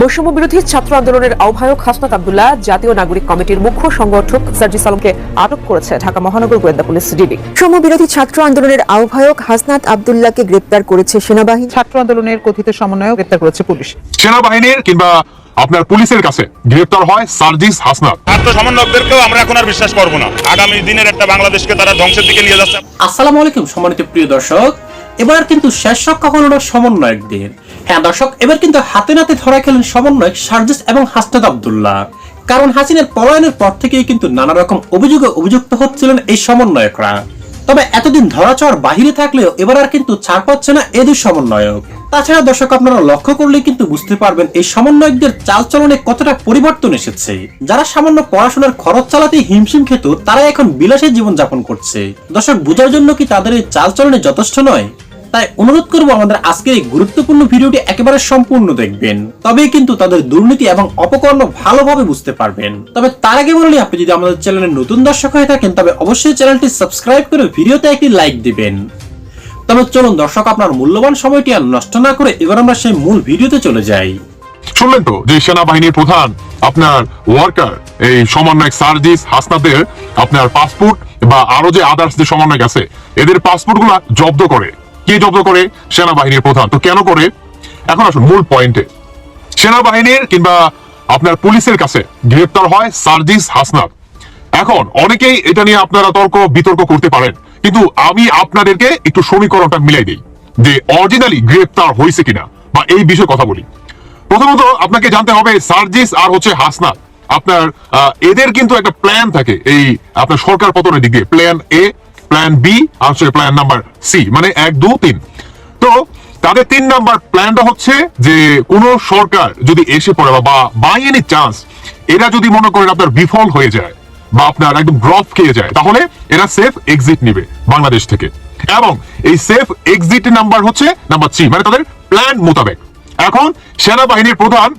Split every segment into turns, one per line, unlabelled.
বৈষম্য বিরোধী ছাত্র আন্দোলনের আহ্বায়ক হাসনাত আবদুল্লাহ জাতীয় নাগরিক কমিটির মুখ্য সংগঠক সার্জি সালমকে আটক করেছে ঢাকা মহানগর গোয়েন্দা পুলিশ ডিবি।
বৈষম্য বিরোধী ছাত্র আন্দোলনের আহ্বায়ক হাসনাত আবদুল্লাহকে গ্রেপ্তার করেছে সেনাবাহিনী।
ছাত্র আন্দোলনের কথিত সমন্বয় গ্রেপ্তার করেছে পুলিশ।
সেনাবাহিনীর কিংবা আপনার পুলিশের কাছে গ্রেপ্তার হয় সার্জিস হাসনাত।
ছাত্র সমন্বয়কদেরকেও আমরা এখন আর বিশ্বাস করব না। আগামী দিনের একটা বাংলাদেশকে তারা ধ্বংসের দিকে নিয়ে যাচ্ছে।
আসসালামু আলাইকুম সম্মানিত প্রিয় দর্শক এবার কিন্তু শেষ রক্ষা হলো না সমন্বয়কদের। হ্যাঁ দর্শক, এবার কিন্তু হাতে নাতে ধরা খেলেন সমন্বয়ক সার্জিস এবং হাসনাত আব্দুল্লাহ। কারণ হাসিনের পলায়নের পর থেকেই কিন্তু নানা রকম অভিযোগে অভিযুক্ত হচ্ছিলেন এই সমন্বয়করা। তবে এতদিন ধরা ছোঁয়ার বাহিরে থাকলেও এবার আর কিন্তু ছাড় পাচ্ছে না এ দুই সমন্বয়ক। তাছাড়া, দর্শক, আপনারা লক্ষ্য করলে কিন্তু বুঝতে পারবেন এই সমন্বয়কদের চালচলনে কতটা পরিবর্তন এসেছে। যারা সামান্য পড়াশোনার খরচ চালাতে হিমশিম খেত তারা এখন বিলাসী জীবন যাপন করছে। দর্শক, বোঝার জন্য কি তাদের এই চালচলনে যথেষ্ট নয়? তাই অনুরোধ করব আমাদের আজকের এই গুরুত্বপূর্ণ ভিডিওটি একেবারে সম্পূর্ণ দেখবেন। তবেই কিন্তু তাদের দুর্নীতি এবং অপকর্ম ভালোভাবে বুঝতে পারবেন। তবে তার আগে বলি আপনি যদি আমাদের চ্যানেলে নতুন দর্শক হয়ে থাকেন, তবে অবশ্যই চ্যানেলটি সাবস্ক্রাইব করে ভিডিওতে একটি লাইক দিবেন। তবে চলুন দর্শক, আপনার মূল্যবান সময়টি আর নষ্ট না করে এবার আমরা সেই মূল ভিডিওতে চলে যাই।
শুনলেন তো, যে সেনাবাহিনীর প্রধান, আপনার ওয়ার্কার, এই সমন্বয়ক সার্জিস হাসনাতের আপনার পাসপোর্ট বা আরও যে আদার্স যে সমন্বয়ক আছে, এদের পাসপোর্টগুলা জব্দ করে। কে জব্দ করে সেনাবাহিনীর প্রধান। তো কেন করে? এখন আসুন, মূল পয়েন্টে সেনাবাহিনীর কিংবা আপনার পুলিশের কাছে গ্রেপ্তার হয় সার্জিস হাসনাত। এখন অনেকেই এটা নিয়ে আপনারা তর্ক, বিতর্ক করতে পারেন। কিন্তু আমি আপনাদেরকে একটু সমীকরণটা মিলাই দিই যে অরিজিনালি গ্রেপ্তার হয়েছে কিনা, বা এই বিষয়ে কথা বলি। প্রথমত আপনাকে জানতে হবে সার্জিস আর হচ্ছে হাসনাত। আপনার এদের কিন্তু একটা প্ল্যান থাকে, এই আপনার সরকার পতনের দিক দিয়ে প্ল্যান এ প্ল্যান বি হচ্ছে প্ল্যান নাম্বার সি মানে এক, দু, তিন। তো তাদের তিন নাম্বার প্ল্যানটা হচ্ছে যে কোন সরকার যদি এসে পড়ে বা বাই এনি চান্স এরা যদি মনে করেন আপনার বিফল হয়ে যায় বা আপনার একদম ড্রপ খেয়ে যায়, তাহলে এরা সেফ এক্সিট নিবে বাংলাদেশ থেকে। এবং এই সেফ এক্সিট নাম্বার হচ্ছে নাম্বার থ্রি মানে তাদের প্ল্যান মোতাবেক। এখন সেনাবাহিনীর প্রধান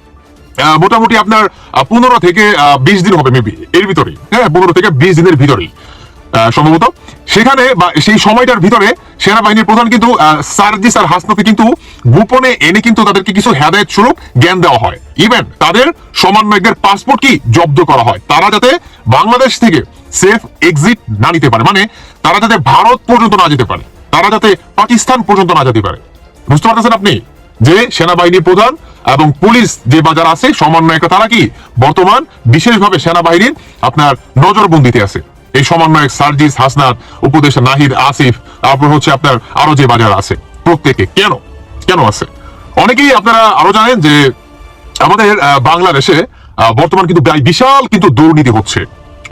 মোটামুটি আপনার পনেরো থেকে বিশ দিন হবে মেবি এর ভিতরেই। হ্যাঁ পনেরো থেকে বিশ দিনের ভিতরেই। সম্ভবত। সেখানে বা সেই সময়টার ভিতরে সেনাবাহিনীর প্রধান কিন্তু সার্জিস আর হাসনাকে কিন্তু গোপনে এনে কিন্তু তাদেরকে কিছু হেদায়ত স্বরূপ জ্ঞান দেওয়া হয়। ইভেন তাদের সমন্বয়কদের পাসপোর্ট কি জব্দ করা হয়। তারা যাতে বাংলাদেশ থেকে সেফ এক্সিট না নিতে পারে। মানে তারা যাতে ভারত পর্যন্ত না যেতে পারে। তারা যাতে পাকিস্তান পর্যন্ত না যেতে পারে। বুঝতে পারতেছেন আপনি? যে সেনাবাহিনীর প্রধান এবং পুলিশ যে বাজার আছে, সমন্বয়ক, তারা কি বর্তমান বিশেষভাবে সেনাবাহিনীর আপনার নজরবন্দিতে আছে। এই সমন্বয়ক সার্জিস হাসনাত, উপদেষ্টা নাহিদ আসিফ, তারপর হচ্ছে আপনার আরও যে বাজার আছে, প্রত্যেকে কেন? কেন আছে? অনেকেই আপনারা আরও জানেন যে আমাদের বাংলাদেশে বর্তমান কিন্তু বিশাল কিন্তু দুর্নীতি হচ্ছে।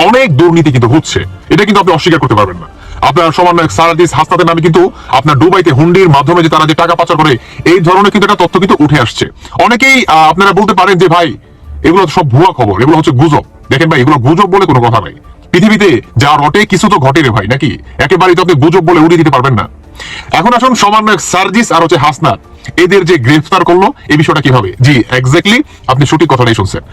অনেক দুর্নীতি কিন্তু হচ্ছে। এটা কিন্তু আপনি অস্বীকার করতে পারবেন না। আপনার সমন্বয়ক সারাদিস হাসনাতের নামে কিন্তু আপনার দুবাইতে হুন্ডির মাধ্যমে যে তারা যে টাকা পাচার করে, এই ধরনের কিন্তু একটা তথ্য কিন্তু উঠে আসছে। অনেকেই আপনারা বলতে পারেন যে ভাই, এগুলো সব ভুয়া খবর, এগুলো হচ্ছে গুজব। দেখেন ভাই, এগুলো গুজব বলে কোনো কথা নাই। পৃথিবীতে যা রটে, কিছু তো ঘটে রে ভাই, নাকি? একেবারেই তো আপনি গুজব বলে উড়িয়ে দিতে পারবেন না। এখন আসুন সমন্বয়ক সার্জিস আর হচ্ছে হাসনাত। এদের যে গ্রেফতার করল এই বিষয়টা কীভাবে জি এক্স্যাক্টলি আপনি সঠিক কথাটাই শুনছেন।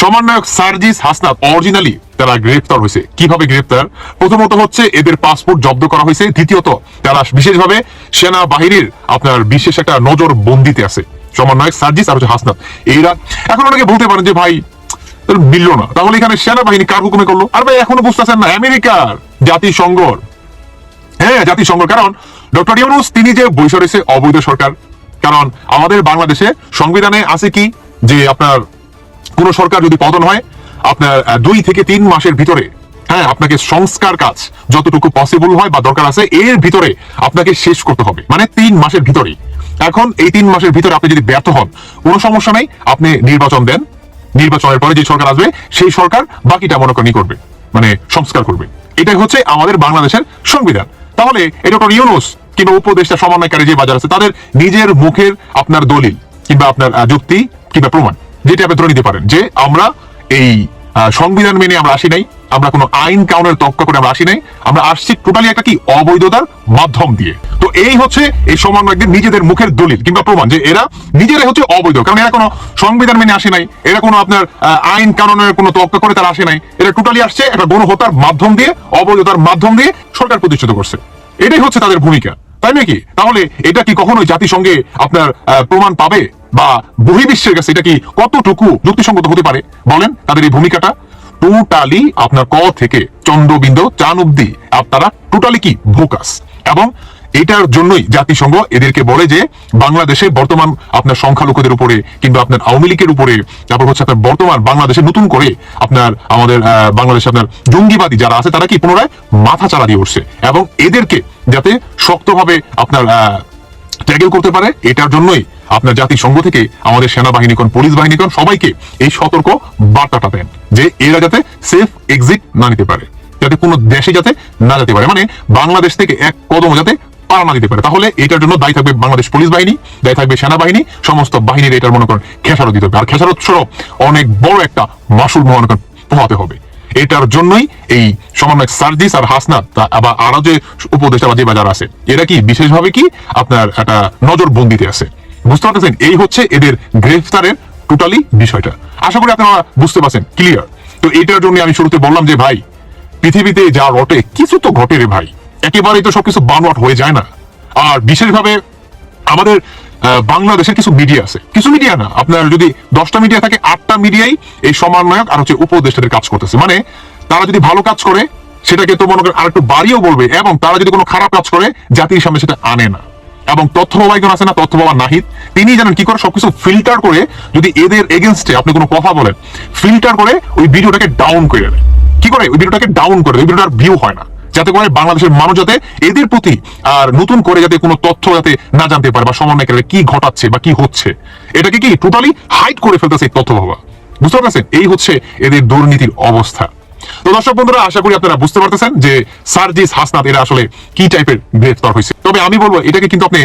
সমন্বয়ক সার্জিস হাসনাত অরিজিনালি তারা গ্রেফতার হয়েছে। কীভাবে গ্রেফতার? প্রথমত হচ্ছে এদের পাসপোর্ট জব্দ করা হয়েছে। দ্বিতীয়ত, তারা বিশেষভাবে সেনা বাহিনীর আপনার বিশেষ একটা নজর বন্দিতে আছে। সমন্বয়ক সার্জিস আর হচ্ছে হাসনাত, এরা এখন অনেকে বলতে পারেন যে ভাই মিলল না তাহলে এখানে সেনাবাহিনী কার হুকুমে করল? আর ভাই, এখনও বুঝতেছেন না, আমেরিকার জাতিসংঘর। হ্যাঁ জাতিসংঘ কারণ ডক্টর ইউনুস, তিনি যে বৈশ রয়েছে, অবৈধ সরকার। কারণ আমাদের বাংলাদেশে সংবিধানে আছে কি? যে আপনার কোন সরকার যদি পতন হয়, আপনার দুই থেকে তিন মাসের ভিতরে হ্যাঁ আপনাকে সংস্কার কাজ যতটুকু পসিবল হয় বা দরকার আছে, এর ভিতরে আপনাকে শেষ করতে হবে। মানে তিন মাসের ভিতরেই। এখন এই তিন মাসের ভিতরে আপনি যদি ব্যর্থ হন, কোনো সমস্যা নেই, আপনি নির্বাচন দেন। নির্বাচনের পরে যে সরকার আসবে, সেই সরকার বাকিটা মনে করি করবে মানে সংস্কার করবে। এটাই হচ্ছে আমাদের বাংলাদেশের সংবিধান। তাহলে এটা ডক্টর ইউনুস কিংবা উপদেশটা সমন্বয়কারী যে বাজার আছে, তাদের নিজের মুখের আপনার দলিল কিংবা আপনার যুক্তি কিংবা প্রমাণ, যেটা আপনি ধরে নিতে পারেন যে আমরা এই সংবিধান মেনে আমরা আসি নাই আমরা কোনো আইন কাউনের তক্কা করে আমরা আসি নাই। আমরা আসছি টোটালি একটা কি? অবৈধতার মাধ্যম দিয়ে। তো এই হচ্ছে এই সমন্বয়কদের নিজেদের মুখের দলিল কিংবা প্রমাণ যে এরা নিজেরাই হচ্ছে অবৈধ। কারণ এরা কোনো সংবিধান মেনে আসে নাই। এরা কোনো আপনার আইন কানুনের কোনো তক্কা করে তারা আসে নাই। এরা টোটালি আসছে একটা গণহত্যার মাধ্যম দিয়ে, অবৈধতার মাধ্যম দিয়ে সরকার প্রতিষ্ঠিত করছে। এটাই হচ্ছে তাদের ভূমিকা। তাই নাকি তাহলে এটা কি কখনোই জাতিসংঘে আপনার প্রমাণ পাবে? বা বহির্বিশ্বের কাছে এটা কি কতটুকু যুক্তিসঙ্গত হতে পারে? বলেন তাদের এই ভূমিকাটা। টোটালি আপনার ক থেকে চন্দ্রবিন্দু চান অব্দি আপনারা টোটালি কি? ভোকাস। এবং এটার জন্যই জাতিসংঘ এদেরকে বলে যে, বাংলাদেশে বর্তমান আপনার সংখ্যালঘুদের উপরে কিংবা আপনার আওয়ামী লীগের উপরে, তারপর হচ্ছে আপনার বর্তমান বাংলাদেশে নতুন করে আপনার, আমাদের বাংলাদেশে আপনার জঙ্গিবাদী যারা আছে, তারা কি পুনরায় মাথা চালা দিয়ে উঠছে। এবং এদেরকে যাতে শক্তভাবে আপনার ট্যাগেল করতে পারে, এটার জন্যই আপনার জাতিসংঘ থেকে আমাদের সেনাবাহিনী কোন, পুলিশ বাহিনী কোন, সবাইকে এই সতর্ক বার্তাটা দেন যে এরা যাতে সেফ এক্সিট না নিতে পারে, যাতে কোনো দেশে যাতে না যেতে পারে। মানে বাংলাদেশ থেকে এক কদম যাতে পাড়া দিতে পারে। তাহলে এটার জন্য দায়ী থাকবে বাংলাদেশ পুলিশ বাহিনী, দায়ী থাকবে সেনাবাহিনী, সমস্ত বাহিনীর এটার মনে করেন খেসারত দিতে হবে। আর খেসারত সহ অনেক বড় একটা মাসুল মনে করেন পোহাতে হবে। এটার জন্যই এই সমন্বয়ক সার্জিস আর হাসনাত আবার আরও যে বা যে বাজার আছে, এরা কি বিশেষভাবে কি আপনার একটা নজর বন্দিতে আছে? বুঝতে পারতেছেন? এই হচ্ছে এদের গ্রেফতারের টোটালি বিষয়টা। আশা করি আপনারা বুঝতে পারছেন ক্লিয়ার তো এটার জন্য আমি শুরুতে বললাম যে, ভাই, পৃথিবীতে যা রটে, কিছু তো ঘটে রে ভাই। একেবারেই তো সবকিছু বানোয়াট হয়ে যায় না। আর বিশেষভাবে আমাদের বাংলাদেশের কিছু মিডিয়া আছে। কিছু মিডিয়া না, আপনার যদি দশটা মিডিয়া থাকে, আটটা মিডিয়াই এই সমন্বয়ক আর হচ্ছে উপদেষ্টাদের কাজ করতেছে। মানে তারা যদি ভালো কাজ করে, সেটাকে তো মনে করেন আরেকটু বাড়িয়েও বলবে, এবং তারা যদি কোনো খারাপ কাজ করে, জাতির সামনে সেটা আনে না। এবং তথ্য একজন আছে না তথ্য বাবা নাহিদ তিনি জানেন কি করে? সবকিছু ফিল্টার করে যদি এদের এগেনস্টে আপনি কোনো কথা বলেন ফিল্টার করে ওই ভিডিওটাকে ডাউন করে দেয় কি করে? ওই ভিডিওটাকে ডাউন করে ওই ভিডিওটার ভিউ হয় না। যাতে করে বাংলাদেশের মানুষ যাতে এদের প্রতি আর নতুন করে যাতে কোনো তথ্য যাতে না জানতে পারে বা সমন্বয়কারীরা কি ঘটাচ্ছে বা কি হচ্ছে। এটাকে কি টোটালি হাইড করে ফেলতেছে তথ্য বাবা বুঝতে পারছেন এই হচ্ছে এদের দুর্নীতির অবস্থা। তো দর্শক বন্ধুরা, আশা করি আপনারা বুঝতে পারতেছেন যে সার্জিস হাসনাত, এরা আসলে কি টাইপের গ্রেফতার হয়েছে। তবে আমি বলব, এটাকে কিন্তু আপনি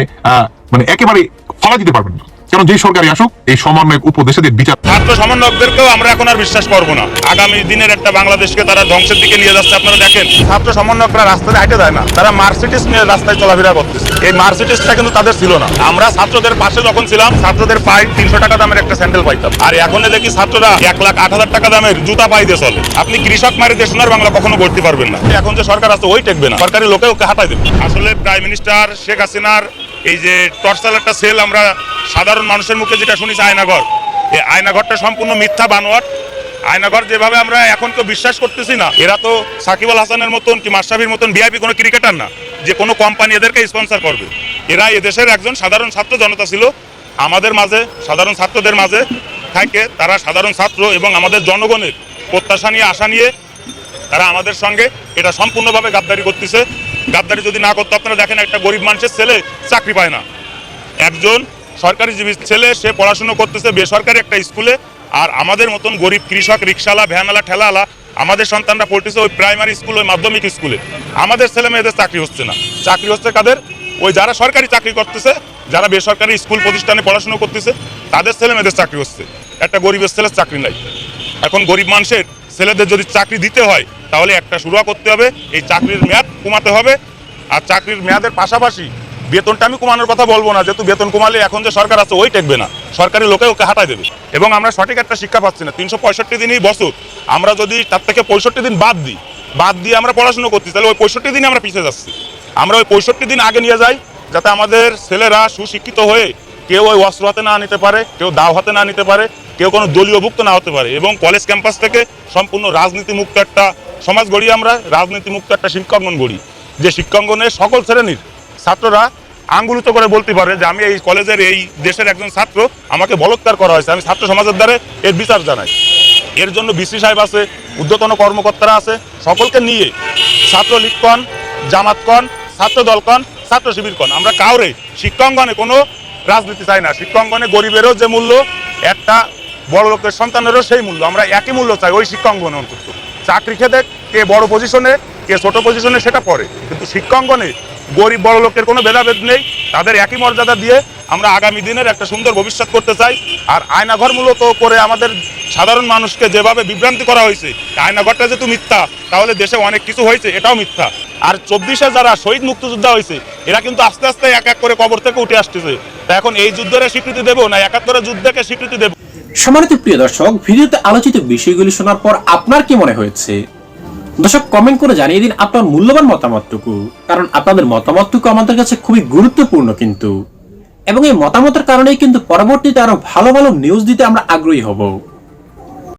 মানে একেবারে ফলা দিতে পারবেন না। কারণ যে সরকারই আসুক এই সমন্বয়ক উপদেশাদের বিচার
ছাত্র সমন্বয়কদেরকেও আমরা এখন আর বিশ্বাস করব না। আগামী দিনের একটা বাংলাদেশকে তারা ধ্বংসের দিকে নিয়ে যাচ্ছে আপনারা দেখেন। ছাত্র সমন্বয়করা রাস্তায় হাঁটে দেয় না তারা মার্সিডিস নিয়ে রাস্তায় চলাফেরা করতেছে। এই মার্সিডিসটা কিন্তু তাদের ছিল না। আমরা ছাত্রদের পাশে যখন ছিলাম ছাত্রদের পায়ে তিনশো টাকা দামের একটা স্যান্ডেল পাইতাম। আর এখন দেখি ছাত্ররা এক লাখ আট হাজার টাকা দামের জুতা পাই দিয়ে চলে। আপনি কৃষক মারি দিয়ে সোনার বাংলা কখনো করতে পারবেন না। এখন যে সরকার আছে ওই টেকবে না। সরকারি লোকে ওকে হাঁটাই দেবে। আসলে প্রাইম মিনিস্টার শেখ হাসিনার এই যে টর্চাল একটা সেল, আমরা সাধারণ মানুষের মুখে যেটা শুনেছি আয়নাঘর। এই আয়নাঘরটা সম্পূর্ণ মিথ্যা বানোয়াট। আয়নাঘর যেভাবে আমরা এখন তো বিশ্বাস করতেছি না, এরা তো সাকিব আল হাসানের মতন কি মাশরাফির মতন ভিআইপি কোনো ক্রিকেটার না, যে কোনো কোম্পানি এদেরকে স্পন্সর করবে। এরা এদেশের একজন সাধারণ ছাত্র জনতা ছিল, আমাদের মাঝে, সাধারণ ছাত্রদের মাঝে থাকে, তারা সাধারণ ছাত্র এবং আমাদের জনগণের প্রত্যাশা নিয়ে, আশা নিয়ে তারা আমাদের সঙ্গে এটা সম্পূর্ণভাবে গাদ্দারি করতেছে। গাদ্দারি যদি না করতো, আপনারা দেখেন একটা গরিব মানুষের ছেলে চাকরি পায় না। একজন সরকারি জীবী ছেলে, সে পড়াশুনো করতেছে, বেসরকারি একটা স্কুলে, আর আমাদের মতন গরিব কৃষক রিক্সালা ভ্যানওয়ালা, ঠেলাওয়ালা, আমাদের সন্তানরা পড়তেছে ওই প্রাইমারি স্কুল, ওই মাধ্যমিক স্কুলে। আমাদের ছেলে মেয়েদের চাকরি হচ্ছে না। চাকরি হচ্ছে কাদের? ওই যারা সরকারি চাকরি করতেছে, যারা বেসরকারি স্কুল প্রতিষ্ঠানে পড়াশুনো করতেছে, তাদের ছেলে মেয়েদের চাকরি হচ্ছে। একটা গরিবের ছেলের চাকরি নাই। এখন গরিব মানুষের ছেলেদের যদি চাকরি দিতে হয়, তাহলে একটা শুরু করতে হবে, এই চাকরির মেয়াদ কমাতে হবে। আর চাকরির মেয়াদের পাশাপাশি বেতনটা আমি কমানোর কথা বলব না, যেহেতু বেতন কমালে এখন যে সরকার আছে ওই টেকবে না। সরকারি লোকে ওকে হাঁটাই দেবে। এবং আমরা সঠিক একটা শিক্ষা পাচ্ছি না, তিনশো পঁয়ষট্টি দিনই বছর। আমরা যদি তার থেকে পঁয়ষট্টি দিন বাদ দিই, বাদ দিয়ে আমরা পড়াশুনো করছি, তাহলে ওই পঁয়ষট্টি দিনে আমরা পিছিয়ে যাচ্ছি। আমরা ওই পঁয়ষট্টি দিন আগে নিয়ে যাই, যাতে আমাদের ছেলেরা সুশিক্ষিত হয়ে কেউ ওই অস্ত্র হাতে না নিতে পারে, কেউ দাও হাতে না নিতে পারে কেউ কোনো দলীয়ভুক্ত না হতে পারে এবং কলেজ ক্যাম্পাস থেকে সম্পূর্ণ রাজনীতি মুক্ত একটা সমাজ গড়ি আমরা রাজনীতি মুক্ত একটা শিক্ষাঙ্গন গড়ি। যে শিক্ষাঙ্গনের সকল শ্রেণির ছাত্ররা আঙ্গুলিত করে বলতে পারে যে আমি এই কলেজের, এই দেশের একজন ছাত্র, আমাকে বলৎকার করা হয়েছে, আমি ছাত্র সমাজের দ্বারা এর বিচার জানাই। এর জন্য বিসি সাহেব আছে ঊর্ধ্বতন কর্মকর্তারা আছে, সকলকে নিয়ে ছাত্র লীগকন, জামাতকন, ছাত্র দলকন, ছাত্র শিবিরকন, আমরা কাউরে শিক্ষাঙ্গনে কোনো রাজনীতি চাই না। শিক্ষাঙ্গনে গরিবেরও যে মূল্য, একটা বড় লোকের সন্তানেরও সেই মূল্য। আমরা একই মূল্য চাই, ওই শিক্ষাঙ্গনে অন্তত। চাকরি খেতে কে বড় পজিশনে কে ছোট পজিশনে সেটা পড়ে কিন্তু শিক্ষাঙ্গনে গরিব বড় লোকের কোনো ভেদাভেদ নেই। তাদের একই মর্যাদা দিয়ে আমরা আগামী দিনের একটা সুন্দর ভবিষ্যৎ করতে চাই। আর আয়নাঘর মূলত করে আমাদের সাধারণ মানুষকে যেভাবে বিভ্রান্তি করা হয়েছে, আয়নাঘরটা যেহেতু মিথ্যা, তাহলে দেশে অনেক কিছু হয়েছে, এটাও মিথ্যা। আর চব্বিশে যারা শহীদ মুক্তিযোদ্ধা হয়েছে, এরা কিন্তু আস্তে আস্তে এক এক করে কবর থেকে উঠে আসতেছে। তা এখন এই যুদ্ধের স্বীকৃতি দেবো না, একাত্তরের যুদ্ধকে স্বীকৃতি দেবো?
সম্মানিত প্রিয় দর্শক, ভিডিওতে আলোচিত বিষয়গুলি শোনার পর আপনার কি মনে হয়েছে? দর্শক কমেন্ট করে জানিয়ে দিন আপনার মূল্যবান মতামতটুকু, কারণ আপনাদের মতামতটুকু আমাদের কাছে খুবই গুরুত্বপূর্ণ কিন্তু। এবং এই মতামতের কারণেই কিন্তু পরবর্তীতে আরও ভালো ভালো নিউজ দিতে আমরা আগ্রহী হব।